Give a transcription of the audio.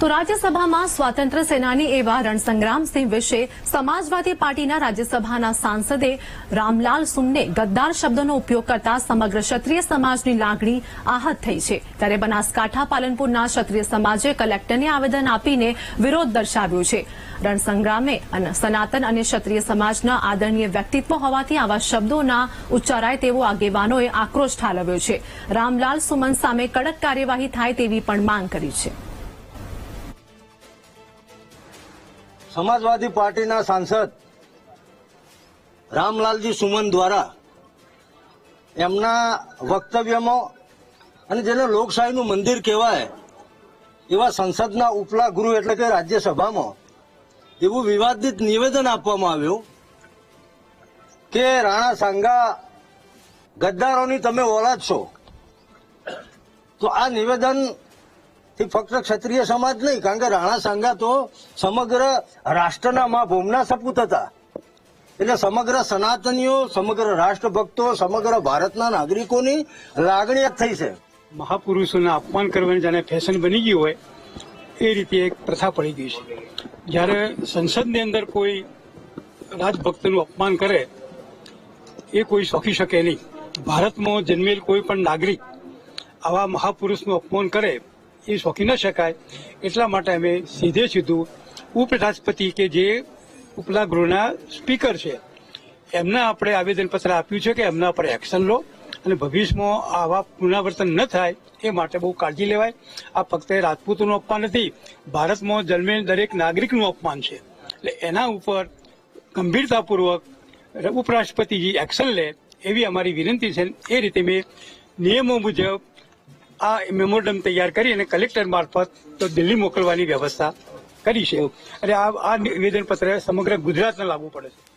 તો રાજ્યસભામાં સ્વાતંત્ર્ય સેનાની એવા રણસંગ્રામસિંહ વિશે સમાજવાદી પાર્ટીના રાજ્યસભાના સાંસદે રામલાલ સુનને ગદ્દાર શબ્દનો ઉપયોગ કરતા સમગ્ર ક્ષત્રિય સમાજની લાગણી આહત થઈ છે. ત્યારે બનાસકાંઠા પાલનપુરના ક્ષત્રિય સમાજે કલેક્ટરને આવેદન આપીને વિરોધ દર્શાવ્યો છે. રણસંગ્રામે સનાતન અને ક્ષત્રિય સમાજના આદરણીય વ્યક્તિત્વ હોવાથી આવા શબ્દોના ઉચ્ચારાય તેવો આગેવાનોએ આક્રોશ ઠાલવ્યો છે. રામલાલ સુમન સામે કડક કાર્યવાહી થાય તેવી પણ માંગ કરી છે. સમાજવાદી પાર્ટીના સાંસદ રામલાલજી સુમન દ્વારા એમના વક્તવ્યમાં અને જેને લોકશાહીનું મંદિર કહેવાય, એવા સંસદના ઉપલા ગૃહ એટલે કે રાજ્યસભામાં એવું વિવાદિત નિવેદન આપવામાં આવ્યું કે, રાણા સાંગા, ગદ્દારોની તમે ઓલાદ છો. તો આ નિવેદન થી ફક્ત ક્ષત્રિય સમાજ નહીં, કારણ કે રાણા સાંગા તો સમગ્ર રાષ્ટ્રના મા ભૂમના સપૂત હતા. એટલે સમગ્ર સનાતનીઓ, સમગ્ર રાષ્ટ્રભક્તો, સમગ્ર ભારતના નાગરિકોની લાગણી થઈ છે. મહાપુરુષોના અપમાન કરવાની જાણે ફેશન બની ગયું હોય, એ રીતે એક પ્રથા પડી ગઈ છે. જ્યારે સંસદની અંદર કોઈ રાજભક્તનું અપમાન કરે, એ કોઈ શોખી શકે નહીં. ભારતમાં જન્મેલ કોઈ પણ નાગરિક આવા મહાપુરુષનું અપમાન કરે એ શોખી ન શકાય. એટલા માટે અમે સીધે સીધું ઉપરાષ્ટ્રપતિ કે જે ઉપલા ગૃહના સ્પીકર છે, એમને આપણે આવેદનપત્ર આપ્યું છે કે એમના પર એક્શન લો અને ભવિષ્યમાં આવા પુનરાવર્તન ન થાય એ માટે બહુ કાળજી લેવાય. આ ફક્ત રાજપૂતોનું અપમાન નથી, ભારતમાં જન્મેલ દરેક નાગરિકનું અપમાન છે. એટલે એના ઉપર ગંભીરતાપૂર્વક ઉપરાષ્ટ્રપતિજી એક્શન લે એવી અમારી વિનંતી છે. એ રીતે મેં નિયમો મુજબ આ મેમોરેન્ડમ તૈયાર કરી અને કલેક્ટર મારફત તો દિલ્હી મોકલવાની વ્યવસ્થા કરી છે. અને આ નિવેદન પત્ર સમગ્ર ગુજરાતને લાગુ પડે છે.